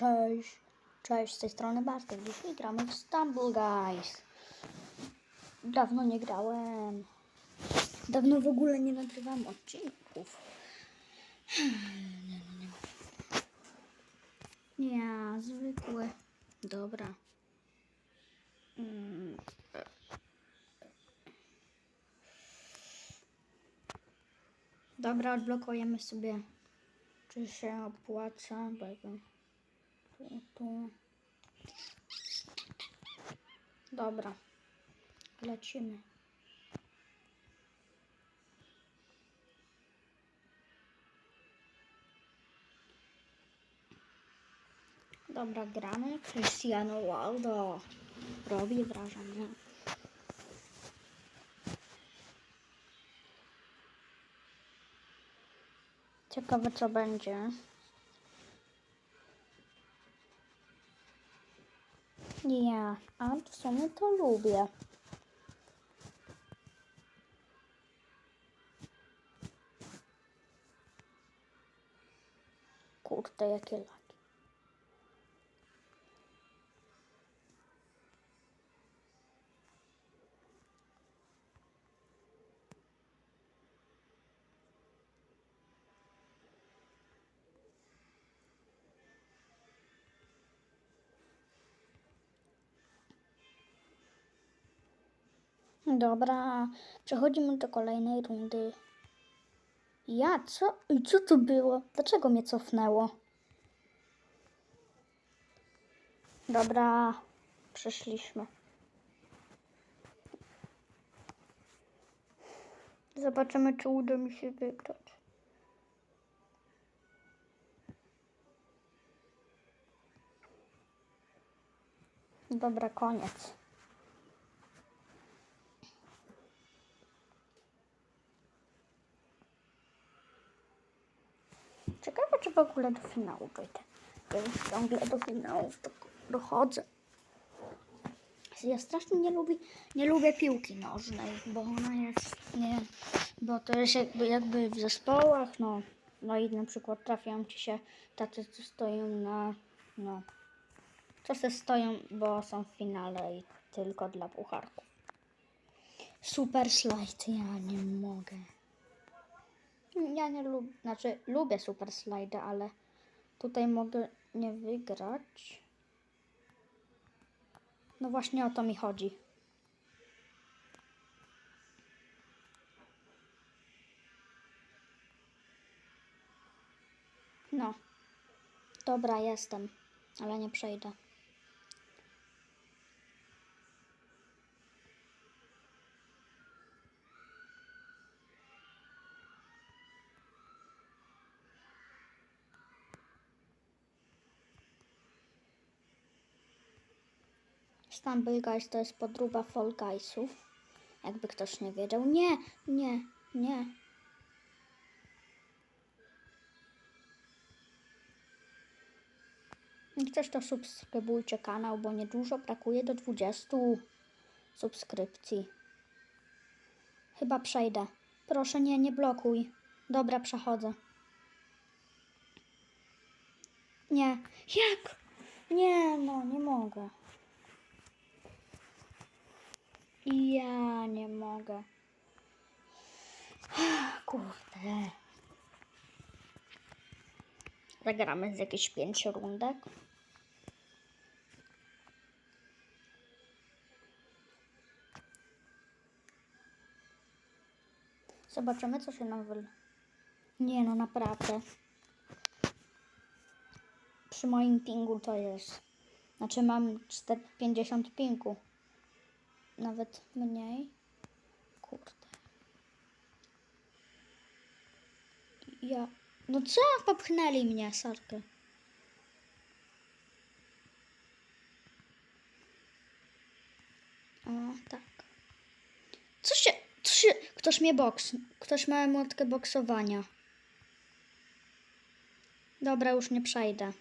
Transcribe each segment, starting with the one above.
Cześć, cześć, z tej strony Bartek. Dzisiaj gramy w Stumble Guys. Dawno nie grałem. Dawno w ogóle nie nagrywałem odcinków. Nie, zwykły. Dobra. Mm. Dobra, odblokujemy sobie, czy się opłaca, bo tu. Dobra, lecimy. Dobra, gramy. Cristiano Ronaldo. Robi wrażenie. Ciekawe co będzie. Nie, a w sumie to lubię. Kurde, jakie laki. Dobra, przechodzimy do kolejnej rundy. Ja? Co? I co to było? Dlaczego mnie cofnęło? Dobra, przeszliśmy. Zobaczymy, czy uda mi się wygrać. Dobra, koniec. Ciekawe, czy w ogóle do finału dojdę. Ja już ciągle do finałów tak dochodzę. Ja strasznie nie lubię, nie lubię piłki nożnej, bo ona jest, nie, bo to jest jakby, jakby w zespołach, no, no i na przykład trafiają ci się tacy, co stoją na, no, co se stoją, bo są w finale i tylko dla pucharków. Super slajd, ja nie mogę. Ja nie lubię, znaczy lubię super slajdy, ale tutaj mogę nie wygrać. No właśnie o to mi chodzi. No. Dobra, jestem, ale nie przejdę. Stumble Guys to jest podróba Fall Guysów. Jakby ktoś nie wiedział. Nie, nie, nie. Jak Chcesz to subskrybujcie kanał, bo niedużo brakuje do 20 subskrypcji. Chyba przejdę. Proszę nie, nie blokuj. Dobra, przechodzę. Nie. Jak? Nie, no, nie mogę. Ja nie mogę. Kurde. Zagramy z jakieś pięć rundek. Zobaczymy, co się nam wyl... Nie no, naprawdę. Przy moim pingu to jest... Znaczy mam 4, 50 pingu. Nawet mniej. Kurde. Ja... No co? Popchnęli mnie, sarkę. O, tak. Co się... Co się... Ktoś mnie boks... Ktoś ma emotkę boksowania. Dobra, już nie przejdę.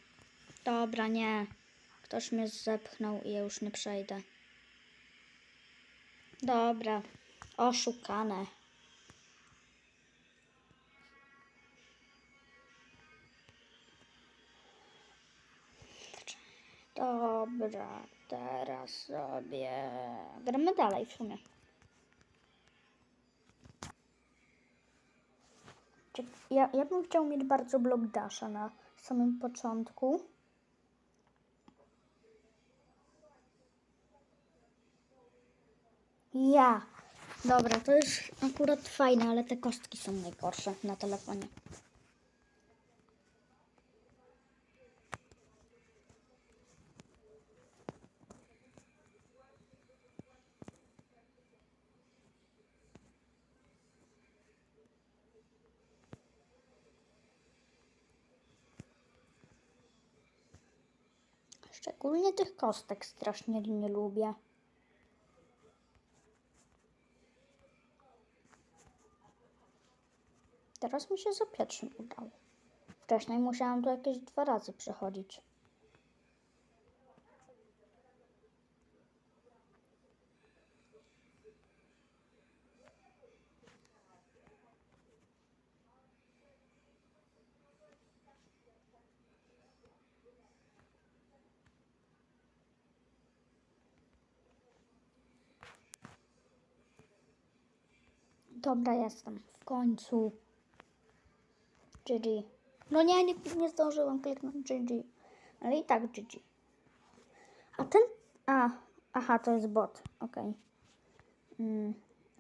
Dobra, nie. Ktoś mnie zepchnął i ja już nie przejdę. Dobra, oszukane. Dobra, teraz sobie gramy dalej w sumie. Ja, ja bym chciał mieć bardzo blok dasha na samym początku. Ja. Dobra, to jest akurat fajne, ale te kostki są najgorsze na telefonie. Szczególnie tych kostek strasznie nie lubię. Teraz mi się za pierwszym udało. Wcześniej musiałam to jakieś dwa razy przechodzić. Dobra, jestem. W końcu. GG. No nie, nie, nie zdążyłam kliknąć GG. Ale i tak GG. A ten... A, aha, to jest bot. Okej. Mm.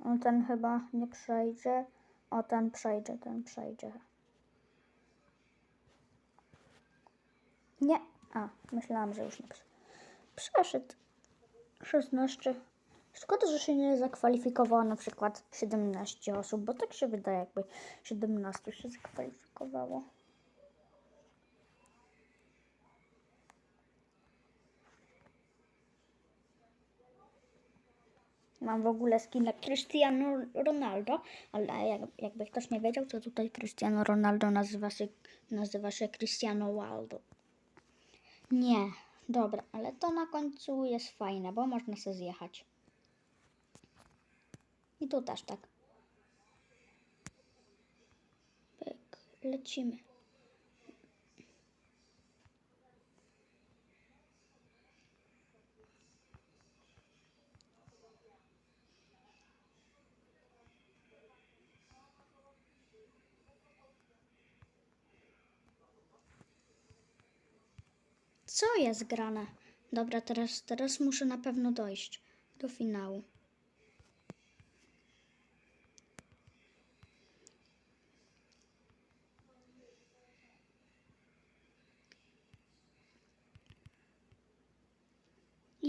On ten chyba nie przejdzie. O, ten przejdzie, ten przejdzie. Nie. A, myślałam, że już nie przejdzie. Przeszedł. 16. Szkoda, że się nie zakwalifikowało na przykład 17 osób, bo tak się wydaje, jakby 17 się zakwalifikowało. Mam w ogóle skinę Cristiano Ronaldo, ale jak, jakby ktoś nie wiedział, to tutaj Cristiano Ronaldo nazywa się, nazywa się Cristiano Waldo. Nie, dobra, ale to na końcu jest fajne, bo można sobie zjechać. I tu też tak. Pyk, lecimy. Co jest grane? Dobra, teraz, teraz muszę na pewno dojść do finału.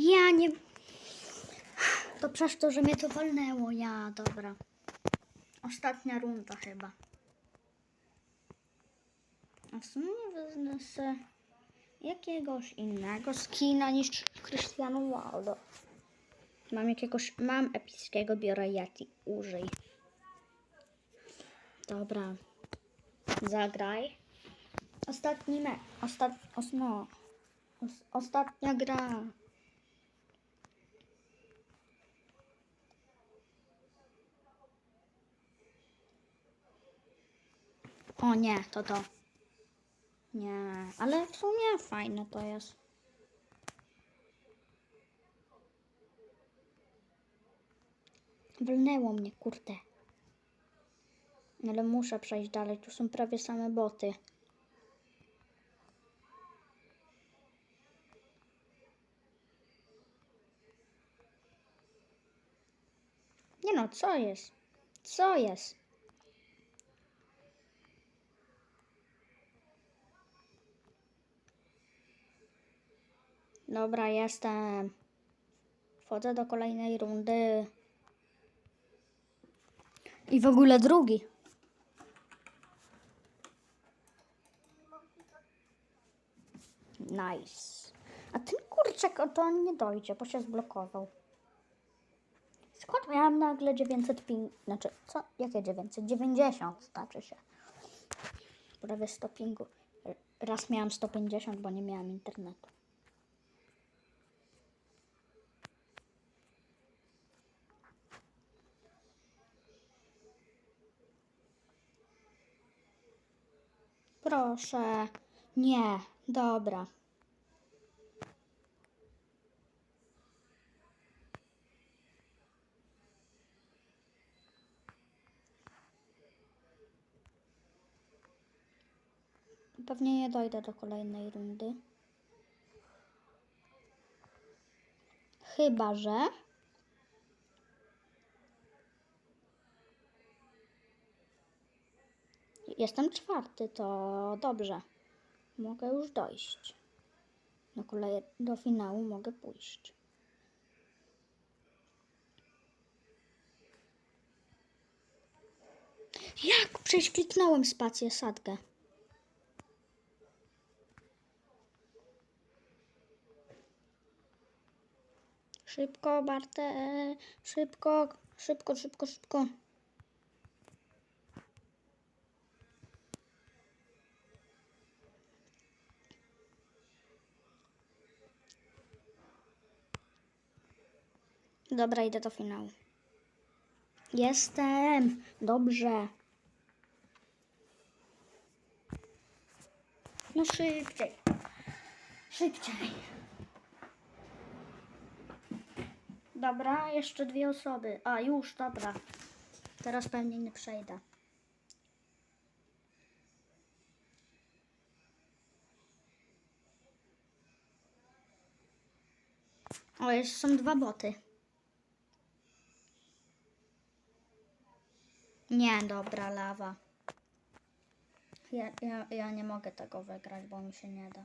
Ja nie. To przez to, że mnie to walnęło. Ja, dobra. Ostatnia runda chyba. A w sumie wezmę se jakiegoś innego skina niż Cristiano Ronaldo. Mam jakiegoś, mam epickiego, biorę Yeti, użyj. Dobra. Zagraj. Ostatni me, ostat, os, no. Os, ostatnia gra. O nie, to to. Nie, ale w sumie fajne to jest. Walnęło mnie, kurde. Ale muszę przejść dalej, tu są prawie same boty. Nie no, co jest? Co jest? Dobra, jestem. Wchodzę do kolejnej rundy. I w ogóle drugi. Nice. A ten kurczak, o to on nie dojdzie, bo się zblokował. Skąd miałam nagle 900 ping... Znaczy, co? Jakie 900? 90 znaczy się. Prawie 100 pingu. Raz miałam 150, bo nie miałam internetu. Proszę. Nie, dobra. Pewnie nie dojdę do kolejnej rundy. Chyba, że... Jestem czwarty, to dobrze. Mogę już dojść. Do, kolej, do finału mogę pójść. Jak? Przecież spację sadkę. Szybko, Barte. Szybko, szybko, szybko, szybko. Dobra, idę do finału. Jestem. Dobrze. No szybciej. Szybciej. Dobra, jeszcze dwie osoby. A, już, dobra. Teraz pewnie nie przejdę. O, jeszcze są dwa boty. Nie, dobra, lawa. Ja, ja, ja nie mogę tego wygrać, bo mi się nie da.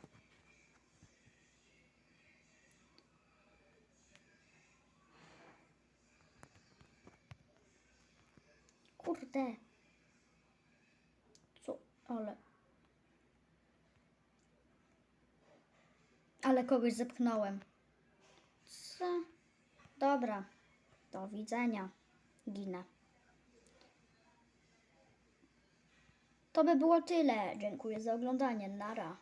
Kurde. Co? Ale. Ale kogoś zepchnąłem. Co? Dobra. Do widzenia. Ginę. To by było tyle. Dziękuję za oglądanie. Nara.